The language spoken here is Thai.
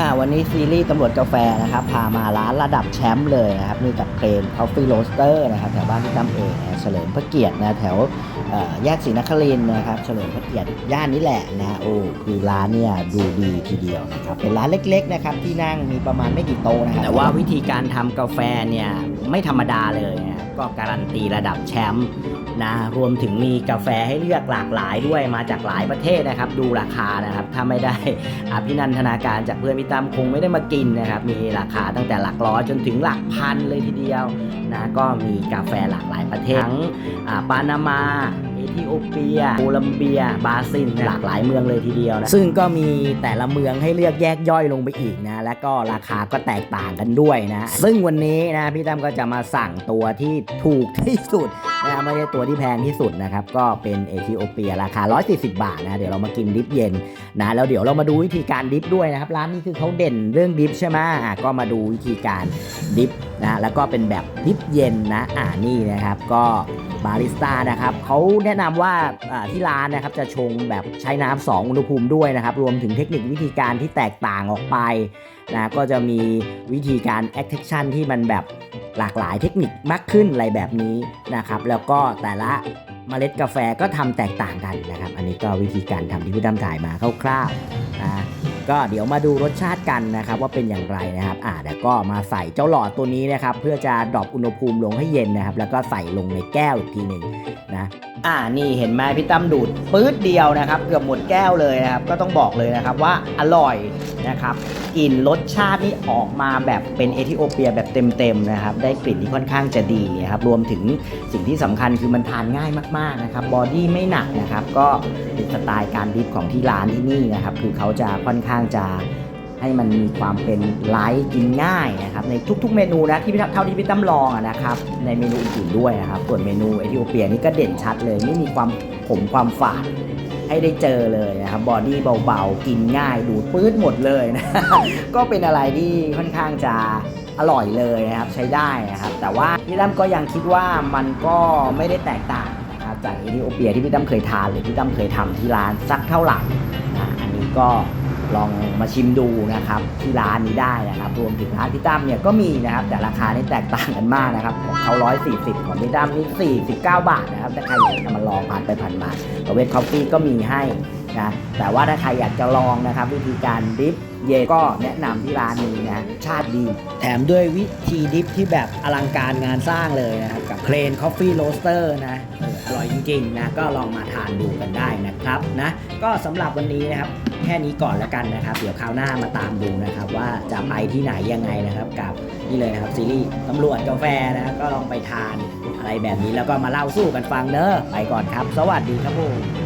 อ่าวันนี้ซีรีส์ตำรวจกาแฟนะครับ พามาร้านระดับแชมป์เลยนะครับนี่กับเพลนคอฟฟี่โรสเตอร์นะครับแถวบ้านพี่ตั้มเองเฉลิมพระเกียรตินะแถวแยกศรีนครินนะครับ เฉลิมพระเกียรติย่านนี้แหละนะโอ้คือร้านเนี่ยดูดีทีเดียวนะครับ เป็นร้านเล็กๆนะครับที่นั่งมีประมาณไม่กี่โต๊ะนะครับแต่ว่าวิธีการทำกาแฟเนี่ยไม่ธรรมดาเลยนะครับก็การันตีระดับแชมป์นะรวมถึงมีกาแฟให้เลือกหลากหลายด้วยมาจากหลายประเทศนะครับ ดูราคานะครับถ้าไม่ได้อภินันทนาการจากเพื่อนพี่ตามคงไม่ได้มากินนะครับ มีราคาตั้งแต่หลักร้อยจนถึงหลักพันเลยทีเดียวนะก็มีกาแฟหลากหลายประเทศทั้งอ่าปานามาเอธิโอเปีย โคลัมเบีย บราซิล หลากหลายเมืองเลยทีเดียวนะ ซึ่งก็มีแต่ละเมืองให้เลือกแยกย่อยลงไปอีกนะ และก็ราคาก็แตกต่างกันด้วยนะ ซึ่งวันนี้นะ พี่ตั้มก็จะมาสั่งตัวที่ถูกที่สุดนะไม่ใช่ตัวที่แพงที่สุดนะครับ ก็เป็นเอธิโอเปียราคา 140 บาทนะ เดี๋ยวเรามากินดิฟเย็นนะ แล้วเดี๋ยวเรามาดูวิธีการดิฟด้วยนะครับ ร้านนี้คือเขาเด่นเรื่องดิฟใช่ไหมอะก็มาดูวิธีการดิฟนะ แล้วก็เป็นแบบดิฟเย็นนะ อ่านี่นะครับ ก็ บาริสต้านะครับเขาแนะนำว่าว่าที่ร้านนะครับจะชงแบบใช้น้ำสองอุณหภูมิด้วยนะครับ รวมถึงเทคนิควิธีการที่แตกต่างออกไปนะก็จะมีวิธีการ attraction ที่มันแบบหลากหลายเทคนิคมากขึ้นอะไรแบบนี้นะครับ แล้วก็แต่ละ เมล็ดกาแฟก็ทำแตกต่างกันนะครับ อันนี้ก็วิธีการทำที่พี่ดำถ่ายมาคร่าวๆนะก็เดี๋ยวมาดูรสชาติกันนะครับว่าเป็นอย่างไรนะครับอ่าแล้วก็มาใส่เจ้าหลอดตัวนี้นะครับ เพื่อจะดรอปอุณหภูมิลงให้เย็นนะครับ แล้วก็ใส่ลงในแก้วอีกทีหนึ่งนะ อ่านี่เห็นไหมพี่ตั้มดูดปื๊ดเดียวนะครับ เกือบหมดแก้วเลยนะครับ ก็ต้องบอกเลยนะครับว่าอร่อยนะครับกลิ่นรสชาตินี่ออกมาแบบเป็นเอธิโอเปียแบบเต็มๆนะครับ ได้กลิ่นที่ค่อนข้างจะดีนะครับ รวมถึงสิ่งที่สำคัญคือมันทานง่ายมากๆนะครับ บอดี้ไม่หนักนะครับ ก็เป็นสไตล์การดิฟของที่ร้านที่นี่นะครับ คือเขาจะค่อนข้างจะ ให้มันมีความเป็นไลท์กินง่ายนะครับในทุก ๆ เมนูนะที่พี่เท่าที่พี่ตั้มลองนะครับในเมนูอื่นๆด้วยนะครับส่วนเมนูเอธิโอเปียนี่ก็เด่นชัดเลย ไม่มีความขมความฝาดให้ได้เจอเลยนะครับบอดี้เบาๆ กินง่ายดูดปื๊ดหมดเลยนะก็เป็นอะไรที่ค่อนข้างจะอร่อยเลยนะครับใช้ได้นะครับแต่ว่าพี่ตั้มก็ยังคิดว่ามันก็ไม่ได้แตกต่างนะครับจากเอธิโอเปียที่พี่ตั้มเคยทานหรือพี่ตั้มเคยทำที่ร้านสักเท่าไหร่นะอันนี้ก็ ลองมาชิมดูนะครับที่ร้านนี้ได้นะครับ รวมถึงร้านพี่ตั้มเนี่ยก็มีนะครับ แต่ราคานี่แตกต่างกันมากนะครับ ของเขา 140 ของพี่ตั้มนี่49 บาทนะครับถ้าใครอยากจะมาลองผ่านไปผ่านมาเวทคอฟฟี่ก็มีให้ นะแต่ว่าถ้าใครอยากจะลองนะครับ วิธีการดิฟเยก็แนะนำที่ร้านนี้นะชาติดี แถมด้วยวิธีดิฟที่แบบอลังการงานสร้างเลยนะครับ กับเพลนคอฟฟี่โรสเตอร์นะอออร่อยจริงๆนะก็ลองมาทานดูกันได้นะครับนะก็สำหรับวันนี้นะครับแค่นี้ก่อนแล้วกันนะครับ เดี๋ยวคราวหน้ามาตามดูนะครับ ว่าจะไปที่ไหนยังไงนะครับกับนี่เลยนะครับซีรีส์ตำรวจกาแฟนะครับก็ลองไปทานอะไรแบบนี้แล้วก็มาเล่าสู้กันฟังเนอะไปก่อนครับ สวัสดีครับผม